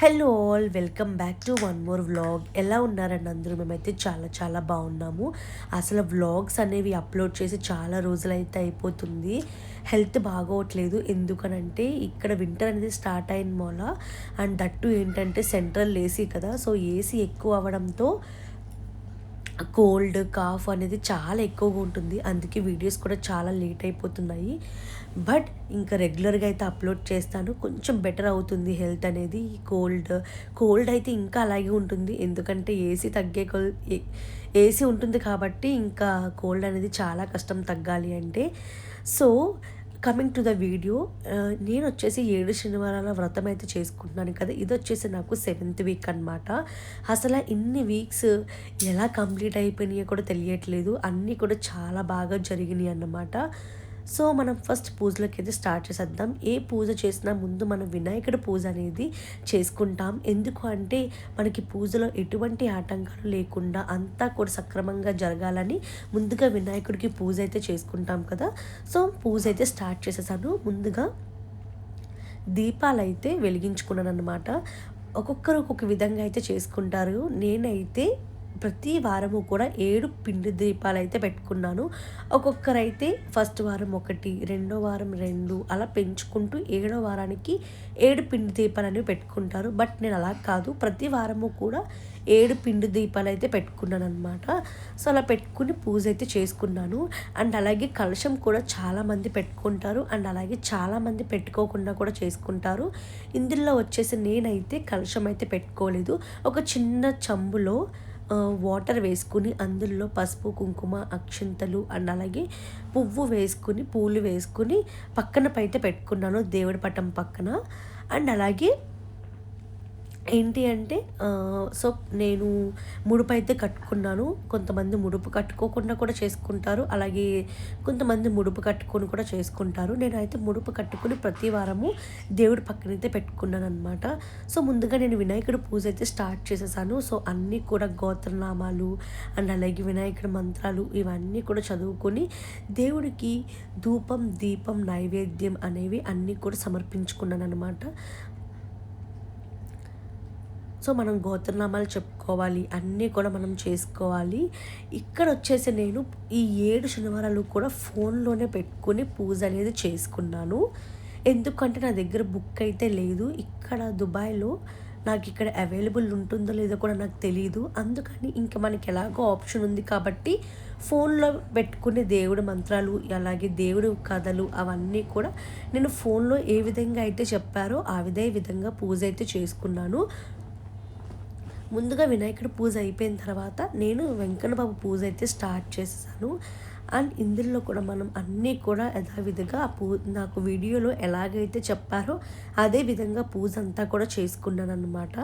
Hello all welcome back to one more vlog. ఎలా ఉన్నారండి అందరూ? మేమైతే చాలా చాలా బాగున్నాము. అసలు వ్లాగ్స్ అనేవి అప్లోడ్ చేసి చాలా రోజులైతే అయిపోతుంది. హెల్త్ బాగోవట్లేదు ఎందుకనంటే ఇక్కడ వింటర్ అనేది స్టార్ట్ అయిన మూల. అండ్ దట్టు ఏంటంటే సెంట్రల్ ఏసీ కదా. సో ఏసీ ఎక్కువ అవ్వడంతో కోల్డ్ కాఫ్ అనేది చాలా ఎక్కువగా ఉంటుంది. అందుకే వీడియోస్ కూడా చాలా లేట్ అయిపోతున్నాయి. బట్ ఇంకా రెగ్యులర్గా అయితే అప్లోడ్ చేస్తాను. కొంచెం బెటర్ అవుతుంది హెల్త్ అనేది. కోల్డ్ కోల్డ్ అయితే ఇంకా అలాగే ఉంటుంది. ఎందుకంటే ఏసీ తగ్గే ఏసీ ఉంటుంది కాబట్టి ఇంకా కోల్డ్ అనేది చాలా కష్టం తగ్గాలి అంటే. So coming to the video నేను వచ్చేసి ఏడు శనివారాల వ్రతం అయితే చేసుకుంటున్నాను కదా. ఇది వచ్చేసి నాకు సెవెంత్ వీక్ అనమాట అసలు ఇన్ని వీక్స్ ఎలా కంప్లీట్ అయిపోయినాయో కూడా తెలియట్లేదు. అన్నీ కూడా చాలా బాగా జరిగినాయి అన్నమాట. సో మనం ఫస్ట్ పూజలోకి అయితే స్టార్ట్ చేసేద్దాం. ఏ పూజ చేసినా ముందు మనం వినాయకుడి పూజ అనేది చేసుకుంటాం. ఎందుకు అంటే మనకి పూజలో ఎటువంటి ఆటంకాలు లేకుండా అంతా కూడా సక్రమంగా జరగాలని ముందుగా వినాయకుడికి పూజ అయితే చేసుకుంటాం కదా. సో పూజ అయితే స్టార్ట్ చేసేసాను. ముందుగా దీపాలు అయితే వెలిగించుకున్నాను అనమాట ఒక్కొక్కరు ఒక్కొక్క విధంగా అయితే చేసుకుంటారు. నేనైతే ప్రతి వారము కూడా ఏడు పిండి దీపాలు అయితే పెట్టుకున్నాను. ఒక్కొక్కరైతే ఫస్ట్ వారం ఒకటి రెండో వారం రెండు అలా పెంచుకుంటూ ఏడో వారానికి ఏడు పిండి దీపాలు అనేవి పెట్టుకుంటారు. బట్ నేను అలా కాదు ప్రతి వారము కూడా ఏడు పిండి దీపాలు అయితే పెట్టుకున్నాను అనమాట సో అలా పెట్టుకుని పూజ అయితే చేసుకున్నాను. అండ్ అలాగే కలశం కూడా చాలామంది పెట్టుకుంటారు. అండ్ అలాగే చాలామంది పెట్టుకోకుండా కూడా చేసుకుంటారు. ఇందులో వచ్చేసి నేనైతే కలశం అయితే పెట్టుకోలేదు. ఒక చిన్న చంబులో వాటర్ వేసుకుని అందులో పసుపు కుంకుమ అక్షింతలు అండ్ అలాగే పువ్వు వేసుకుని పూలు వేసుకుని పక్కన పైతే పెట్టుకున్నాను దేవుడి పటం పక్కన. అండ్ అలాగే ఏంటి అంటే సో నేను ముడుపు అయితే కట్టుకున్నాను. కొంతమంది ముడుపు కట్టుకోకుండా కూడా చేసుకుంటారు. అలాగే కొంతమంది ముడుపు కట్టుకొని కూడా చేసుకుంటారు. నేనైతే ముడుపు కట్టుకుని ప్రతి వారము దేవుడి పక్కనైతే పెట్టుకున్నాను అనమాట సో ముందుగా నేను వినాయకుడి పూజ అయితే స్టార్ట్ చేసేసాను. సో అన్నీ కూడా గోత్రనామాలు అండ్ అలాగే వినాయకుడి మంత్రాలు ఇవన్నీ కూడా చదువుకొని దేవుడికి ధూపం దీపం నైవేద్యం అనేవి అన్నీ కూడా సమర్పించుకున్నాను అనమాట సో మనం గోత్రనామాలు చెప్పుకోవాలి అన్నీ కూడా మనం చేసుకోవాలి. ఇక్కడ వచ్చేసి నేను ఈ ఏడు శనివారాలు కూడా ఫోన్లోనే పెట్టుకుని పూజ అనేది చేసుకున్నాను. ఎందుకంటే నా దగ్గర బుక్ అయితే లేదు. ఇక్కడ దుబాయ్లో నాకు ఇక్కడ అవైలబుల్ ఉంటుందో లేదో కూడా నాకు తెలియదు అందుకని ఇంకా మనకి ఎలాగో ఆప్షన్ ఉంది కాబట్టి ఫోన్లో పెట్టుకునే దేవుడి మంత్రాలు అలాగే దేవుడి కథలు అవన్నీ కూడా నేను ఫోన్లో ఏ విధంగా అయితే చెప్పారో ఆ విధే విధంగా పూజ అయితే చేసుకున్నాను. ముందుగా వినాయకుడు పూజ అయిపోయిన తర్వాత నేను వెంకన్నబాబు పూజ అయితే స్టార్ట్ చేసేసాను. అండ్ ఇందులో కూడా మనం అన్నీ కూడా యథావిధిగా పూ నాకు వీడియోలో ఎలాగైతే చెప్పారో అదే విధంగా పూజ అంతా కూడా చేసుకున్నాను అనమాట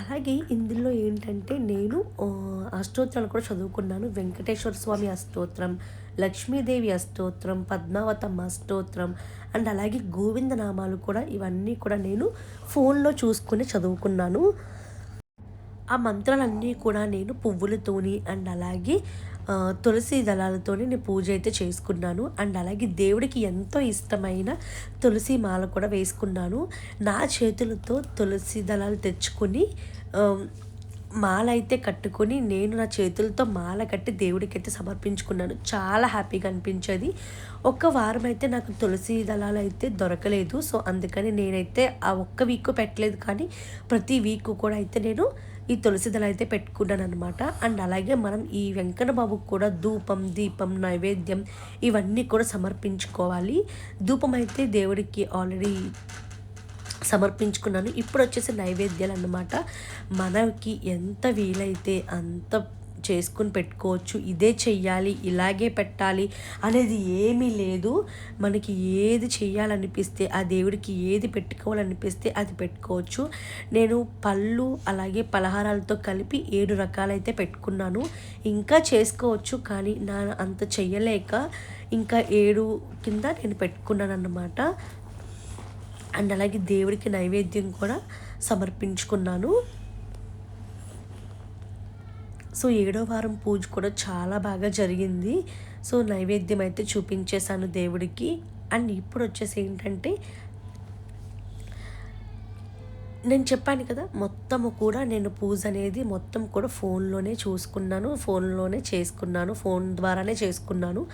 అలాగే ఇందులో ఏంటంటే నేను అష్టోత్తరాలు కూడా చదువుకున్నాను. వెంకటేశ్వర స్వామి అష్టోత్తరం లక్ష్మీదేవి అష్టోత్రం పద్మావతమ్మ అష్టోత్రం అండ్ అలాగే గోవింద నామాలు కూడా ఇవన్నీ కూడా నేను ఫోన్లో చూసుకుని చదువుకున్నాను. ఆ మంత్రాలన్నీ కూడా నేను పువ్వులతోని అండ్ అలాగే తులసి దళాలతోని నేను పూజ అయితే చేసుకున్నాను. అండ్ అలాగే దేవుడికి ఎంతో ఇష్టమైన తులసి మాల కూడా వేసుకున్నాను. నా చేతులతో తులసి దళాలు తెచ్చుకొని మాల అయితే కట్టుకొని నేను నా చేతులతో మాల కట్టి దేవుడికి అయితే సమర్పించుకున్నాను. చాలా హ్యాపీగా అనిపించేది. ఒక్క వారం అయితే నాకు తులసి దళాలు అయితే దొరకలేదు. సో అందుకని నేనైతే ఆ ఒక్క వీక్ పెట్టలేదు. కానీ ప్రతి వీక్ కూడా అయితే నేను ఈ తులసి దళ అయితే పెట్టుకున్నాను అనమాట అండ్ అలాగే మనం ఈ వెంకన్న బాబుకు కూడా ధూపం దీపం నైవేద్యం ఇవన్నీ కూడా సమర్పించుకోవాలి. ధూపం అయితే దేవుడికి ఆల్రెడీ సమర్పించుకున్నాను. ఇప్పుడు వచ్చేసి నైవేద్యాలు అన్నమాట. మనకి ఎంత వీలైతే అంత చేసుకుని పెట్టుకోవచ్చు. ఇదే చెయ్యాలి ఇలాగే పెట్టాలి అనేది ఏమీ లేదు. మనకి ఏది చేయాలనిపిస్తే ఆ దేవుడికి ఏది పెట్టుకోవాలనిపిస్తే అది పెట్టుకోవచ్చు. నేను పళ్ళు అలాగే పలహారాలతో కలిపి ఏడు రకాలైతే పెట్టుకున్నాను. ఇంకా చేసుకోవచ్చు కానీ నా అంత చెయ్యలేక ఇంకా ఏడు కింద నేను పెట్టుకున్నాను అన్నమాట అండ్ అలాగే దేవుడికి నైవేద్యం కూడా సమర్పించుకున్నాను. సో ఏడో వారం పూజ కూడా చాలా బాగా జరిగింది. సో నైవేద్యం అయితే చూపించేశాను దేవుడికి. అండ్ ఇప్పుడు వచ్చేసి ఏంటంటే నేను చెప్పాను కదా మొత్తము కూడా నేను పూజ అనేది మొత్తం కూడా ఫోన్లోనే చూసుకున్నాను ఫోన్లోనే చేసుకున్నాను ఫోన్ ద్వారానే చేసుకున్నాను.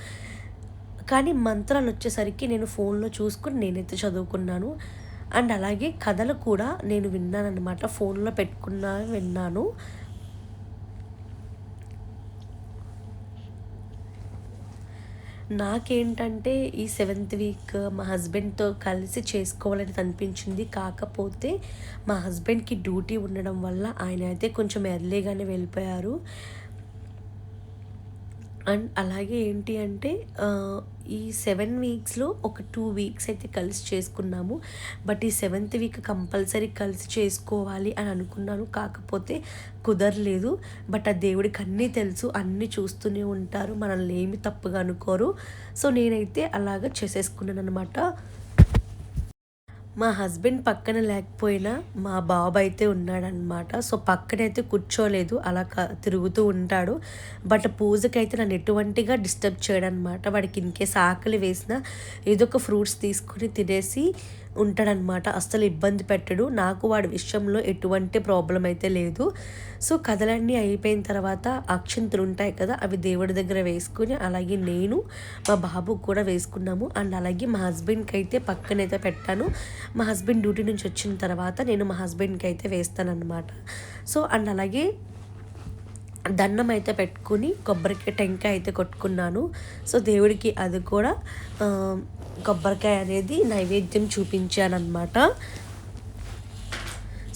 కానీ మంత్రాలు వచ్చేసరికి నేను ఫోన్లో చూసుకుని నేనైతే చదువుకున్నాను. అండ్ అలాగే కథలు కూడా నేను విన్నాను అనమాట ఫోన్లో పెట్టుకున్నా విన్నాను. నాకేంటంటే ఈ సెవెంత్ వీక్ మా హస్బెండ్తో కలిసి చేసుకోవాలని అనిపించింది. కాకపోతే మా హస్బెండ్కి డ్యూటీ ఉండడం వల్ల ఆయన అయితే కొంచెం ఎర్లీగానే వెళ్ళిపోయారు. అండ్ అలాగే ఏంటి అంటే ఈ సెవెన్ వీక్స్లో ఒక టూ వీక్స్ అయితే కలిసి చేసుకున్నాము. బట్ ఈ సెవెంత్ వీక్ కంపల్సరీ కలిసి చేసుకోవాలి అని అనుకున్నాను. కాకపోతే కుదరలేదు. బట్ ఆ దేవుడికి అన్నీ తెలుసు. అన్నీ చూస్తూనే ఉంటారు. మనల్ని ఏమి తప్పుగా అనుకోరు. సో నేనైతే అలాగ చేసేసుకున్నాను అనమాట మా హస్బెండ్ పక్కన లేకపోయినా మా బాబు అయితే ఉన్నాడనమాట సో పక్కనైతే కూర్చోలేదు. అలా తిరుగుతూ ఉంటాడు. బట్ పూజకైతే నన్ను ఎటువంటిగా డిస్టర్బ్ చేయడనమాట వాడికి ఇన్కేస్ ఆకలి వేసినా ఏదో ఒక ఫ్రూట్స్ తీసుకుని తినేసి ఉంటాడనమాట. అస్సలు ఇబ్బంది పెట్టడు. నాకు వాడి విషయంలో ఎటువంటి ప్రాబ్లం అయితే లేదు. సో కథలన్నీ అయిపోయిన తర్వాత అక్షంతులు ఉంటాయి కదా అవి దేవుడి దగ్గర వేసుకుని అలాగే నేను మా బాబుకు కూడా వేసుకున్నాము. అండ్ అలాగే మా హస్బెండ్కి అయితే పక్కనైతే పెట్టాను. మా హస్బెండ్ డ్యూటీ నుంచి వచ్చిన తర్వాత నేను మా హస్బెండ్కి అయితే వేస్తానన్నమాట. సో అండ్ అలాగే దండం అయితే పెట్టుకుని కొబ్బరికాయ టెంకాయ అయితే కొట్టుకున్నాను. సో దేవుడికి అది కూడా కొబ్బరికాయ అనేది నైవేద్యం చూపించానమాట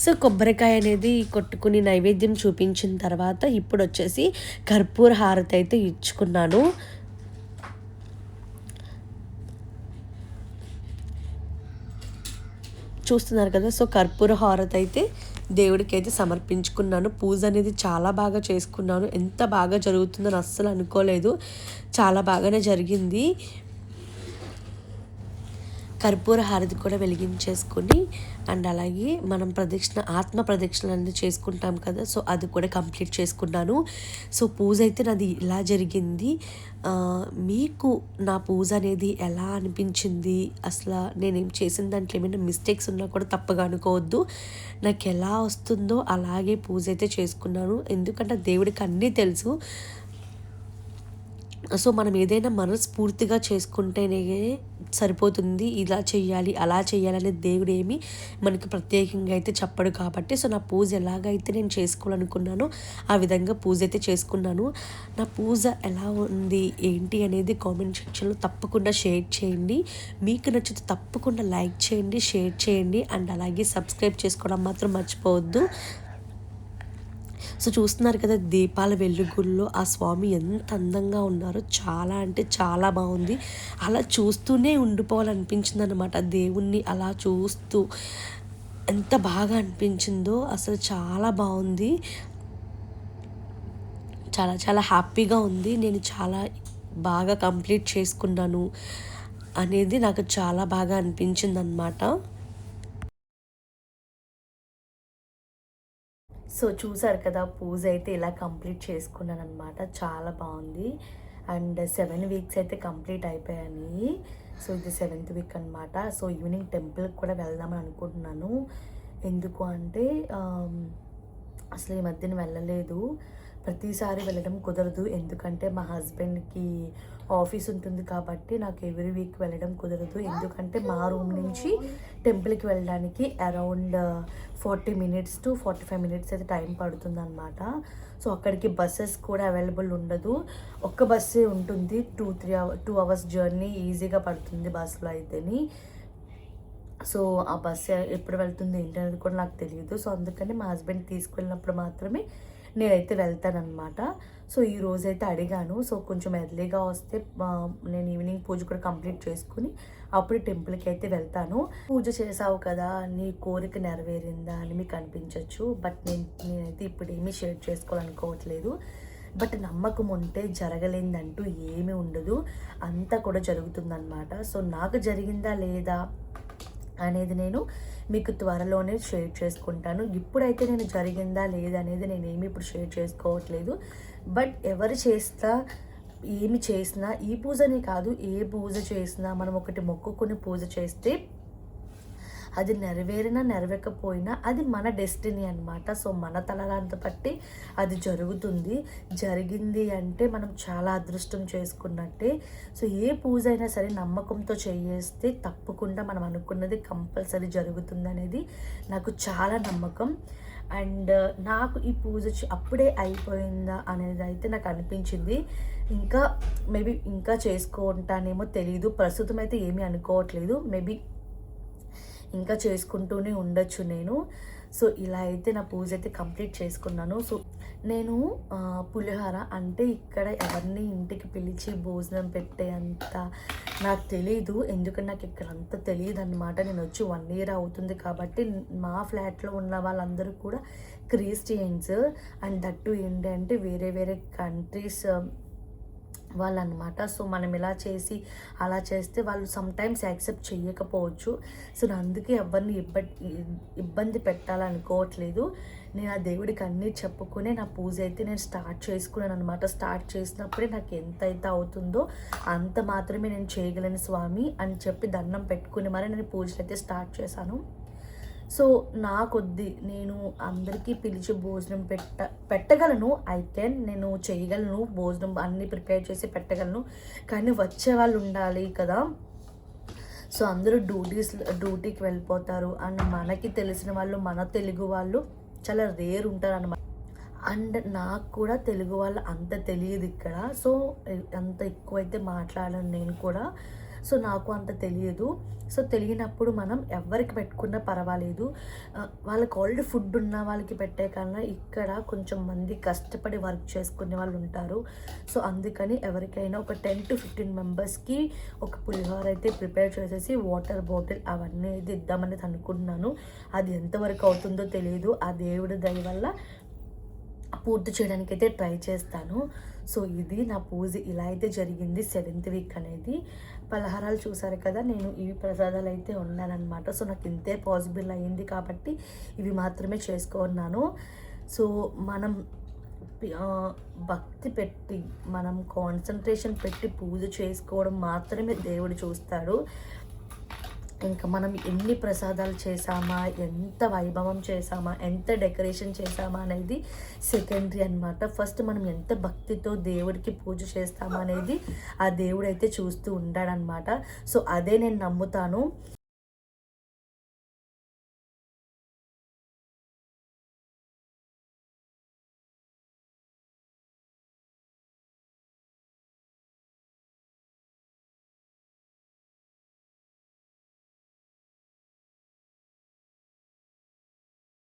సో కొబ్బరికాయ అనేది కొట్టుకుని నైవేద్యం చూపించిన తర్వాత ఇప్పుడు వచ్చేసి కర్పూర హారతి అయితే ఇచ్చుకున్నాను. చూస్తున్నారు కదా సో కర్పూర హారతి అయితే దేవుడికి అయితే సమర్పించుకున్నాను. పూజ అనేది చాలా బాగా చేసుకున్నాను. ఎంత బాగా జరుగుతుందని అస్సలు అనుకోలేదు. చాలా బాగానే జరిగింది. కర్పూర హారతి కూడా వెలిగించేసుకొని అండ్ అలాగే మనం ప్రదక్షిణ ఆత్మ ప్రదక్షిణ అనేది చేసుకుంటాం కదా సో అది కూడా కంప్లీట్ చేసుకున్నాను. సో పూజ అయితే నాది ఇలా జరిగింది. మీకు నా పూజ అనేది ఎలా అనిపించింది? అసలు నేనేం చేసిన దాంట్లో ఏమైనా మిస్టేక్స్ ఉన్నా కూడా తప్పగా అనుకోవద్దు. నాకు ఎలా వస్తుందో అలాగే పూజ అయితే చేసుకున్నాను. ఎందుకంటే దేవుడికి అన్నీ తెలుసు. సో మనం ఏదైనా మనస్ఫూర్తిగా చేసుకుంటేనే సరిపోతుంది ఇలా చేయాలి అలా చేయాలనే దేవుడు ఏమి మనకి ప్రత్యేకంగా అయితే చెప్పడు కాబట్టి. సో నా పూజ ఎలాగైతే నేను చేసుకోవాలనుకున్నానో ఆ విధంగా పూజ అయితే చేసుకున్నాను. నా పూజ ఎలా ఉంది ఏంటి అనేది కామెంట్ సెక్షన్లో తప్పకుండా షేర్ చేయండి. మీకు నచ్చితే తప్పకుండా లైక్ చేయండి షేర్ చేయండి. అండ్ అలాగే సబ్స్క్రైబ్ చేసుకోవడం మాత్రం మర్చిపోవద్దు. సో చూస్తున్నారు కదా దీపాల వెలుగుల్లో ఆ స్వామి ఎంత అందంగా ఉన్నారో చాలా అంటే చాలా బాగుంది. అలా చూస్తూనే ఉండిపోవాలనిపించింది అనమాట దేవుణ్ణి అలా చూస్తూ ఎంత బాగా అనిపించిందో అసలు చాలా బాగుంది. చాలా చాలా హ్యాపీగా ఉంది. నేను చాలా బాగా కంప్లీట్ చేసుకున్నాను అనేది నాకు చాలా బాగా అనిపించింది అనమాట సో చూసారు కదా పూజ అయితే ఇలా కంప్లీట్ చేసుకున్నాను అనమాట చాలా బాగుంది. అండ్ సెవెన్ వీక్స్ అయితే కంప్లీట్ అయిపోయాయి. సో ఇది సెవెంత్ వీక్ అనమాట సో ఈవినింగ్ టెంపుల్కి కూడా వెళ్దామని అనుకుంటున్నాను. ఎందుకు అంటే అసలు ఈ మధ్యన వెళ్ళలేదు. ప్రతిసారి వెళ్ళడం కుదరదు. ఎందుకంటే మా హస్బెండ్కి ఆఫీస్ ఉంటుంది కాబట్టి నాకు ఎవ్రీ వీక్ వెళ్ళడం కుదరదు. ఎందుకంటే మా రూమ్ నుంచి టెంపుల్కి వెళ్ళడానికి around forty minutes to forty five minutes అయితే టైం పడుతుంది అనమాట సో అక్కడికి బస్సెస్ కూడా అవైలబుల్ ఉండదు. ఒక్క బస్సే ఉంటుంది. Two three hour two hours journey ఈజీగా పడుతుంది బస్సులో అయితేని. సో ఆ బస్సు ఎప్పుడు వెళ్తుంది ఏంటనేది కూడా నాకు తెలియదు. సో అందుకని మా హస్బెండ్ తీసుకెళ్ళినప్పుడు మాత్రమే నేనైతే వెళ్తానమాట సో ఈ రోజైతే అడిగాను. సో కొంచెం ఎర్లీగా వస్తే నేను ఈవినింగ్ పూజ కూడా కంప్లీట్ చేసుకుని అప్పుడు టెంపుల్కి అయితే వెళ్తాను. పూజ చేసావు కదా నీ కోరిక నెరవేరిందా అని మీకు అనిపించవచ్చు బట్ నేను నేనైతే ఇప్పుడు ఏమీ షేర్ చేసుకోవాలనుకోవట్లేదు. బట్ నమ్మకం ఉంటే జరగలేదంటూ ఏమీ ఉండదు. అంతా కూడా జరుగుతుందన్నమాట. సో నాకు జరిగిందా లేదా అనేది నేను మీకు త్వరలోనే షేర్ చేసుకుంటాను. ఇప్పుడైతే నేను జరిగిందా లేదనేది నేను ఏమి ఇప్పుడు షేర్ చేసుకోవట్లేదు. బట్ ఎవరు చేస్తా ఏమి చేసినా ఈ పూజనే కాదు ఏ పూజ చేసినా మనం ఒకటి మొక్కుకొని పూజ చేస్తే అది నెరవేరినా నెరవేరకపోయినా అది మన డెస్టినీ అనమాట సో మన తలరాంత బట్టి అది జరుగుతుంది. జరిగింది అంటే మనం చాలా అదృష్టం చేసుకున్నట్టే. సో ఏ పూజ అయినా సరే నమ్మకంతో చేస్తే తప్పకుండా మనం అనుకున్నది కంపల్సరీ జరుగుతుంది అనేది నాకు చాలా నమ్మకం. అండ్ నాకు ఈ పూజ అప్పుడే అయిపోయిందా అనేది అయితే నాకు అనిపించింది. ఇంకా మేబీ ఇంకా చేసుకుంటానేమో తెలియదు ప్రస్తుతం అయితే ఏమీ అనుకోవట్లేదు. మేబీ ఇంకా చేసుకుంటూనే ఉండొచ్చు నేను. సో ఇలా అయితే నా పూజ అయితే కంప్లీట్ చేసుకున్నాను. సో నేను పులిహోర అంటే ఇక్కడ ఎవరిని ఇంటికి పిలిచి భోజనం పెట్టే అంత నాకు తెలీదు. ఎందుకంటే నాకు ఇక్కడ అంత తెలియదు అనమాట నేను వచ్చి వన్ ఇయర్ అవుతుంది కాబట్టి మా ఫ్లాట్లో ఉన్న వాళ్ళందరూ కూడా క్రిస్టియన్స్. అండ్ దట్టు ఏంటంటే వేరే వేరే కంట్రీస్ వాళ్ళనమాట. సో మనం ఇలా చేసి అలా చేస్తే వాళ్ళు సమ్టైమ్స్ యాక్సెప్ట్ చేయకపోవచ్చు. సో నేను అందుకే ఎవరిని ఇబ్బంది ఇబ్బంది పెట్టాలనుకోవట్లేదు. నేను ఆ దేవుడికి అన్నీ చెప్పుకునే నా పూజ అయితే నేను స్టార్ట్ చేసుకున్నాను అనమాట స్టార్ట్ చేసినప్పుడే నాకు ఎంత అయితే అవుతుందో అంత మాత్రమే నేను చేయగలను స్వామి అని చెప్పి దండం పెట్టుకుని మరి నేను పూజలు అయితే స్టార్ట్ చేశాను. సో నా కొద్ది నేను అందరికీ పిలిచి భోజనం పెట్ట పెట్టగలను. అయితే నేను చేయగలను. భోజనం అన్నీ ప్రిపేర్ చేసి పెట్టగలను. కానీ వచ్చే వాళ్ళు ఉండాలి కదా. సో అందరూ డ్యూటీస్ డ్యూటీకి వెళ్ళిపోతారు. అండ్ మనకి తెలిసిన వాళ్ళు మన తెలుగు వాళ్ళు చాలా రేర్ ఉంటారు అన్నమాట అండ్ నాకు కూడా తెలుగు వాళ్ళు అంత తెలియదు ఇక్కడ. సో అంత ఎక్కువైతే మాట్లాడను నేను కూడా. సో నాకు అంత తెలియదు. సో తెలియనప్పుడు మనం ఎవరికి పెట్టుకున్నా పర్వాలేదు. వాళ్ళకి ఆల్రెడీ ఫుడ్ ఉన్న వాళ్ళకి పెట్టే కన్నా ఇక్కడ కొంచెం మంది కష్టపడి వర్క్ చేసుకునే వాళ్ళు ఉంటారు. సో అందుకని ఎవరికైనా ఒక టెన్ టు ఫిఫ్టీన్ మెంబర్స్కి ఒక పులిహోర అయితే ప్రిపేర్ చేసేసి వాటర్ బాటిల్ అవన్నీ అయితే ఇద్దామనేది అనుకుంటున్నాను. అది ఎంతవరకు అవుతుందో తెలియదు. ఆ దేవుడి దయ వల్ల పూర్తి చేయడానికి అయితే ట్రై చేస్తాను. సో ఇది నా పూజ. ఇలా అయితే జరిగింది సెవెంత్ వీక్ అనేది. పలహారాలు చూసారు కదా నేను ఇవి ప్రసాదాలు అయితే ఉన్నానన్నమాట. సో నాకు ఇంతే పాసిబుల్ అయ్యింది కాబట్టి ఇవి మాత్రమే చేసుకున్నాను. సో మనం భక్తి పెట్టి మనం కాన్సన్ట్రేషన్ పెట్టి పూజ చేసుకోవడం మాత్రమే దేవుడు చూస్తాడు. ఇంకా మనం ఎన్ని ప్రసాదాలు చేసామా ఎంత వైభవం చేసామా ఎంత డెకరేషన్ చేసామా అనేది సెకండరీ అన్నమాట. ఫస్ట్ మనం ఎంత భక్తితో దేవుడికి పూజ చేస్తామా అనేది ఆ దేవుడైతే చూస్తూ ఉంటాడనమాట సో అదే నేను నమ్ముతాను.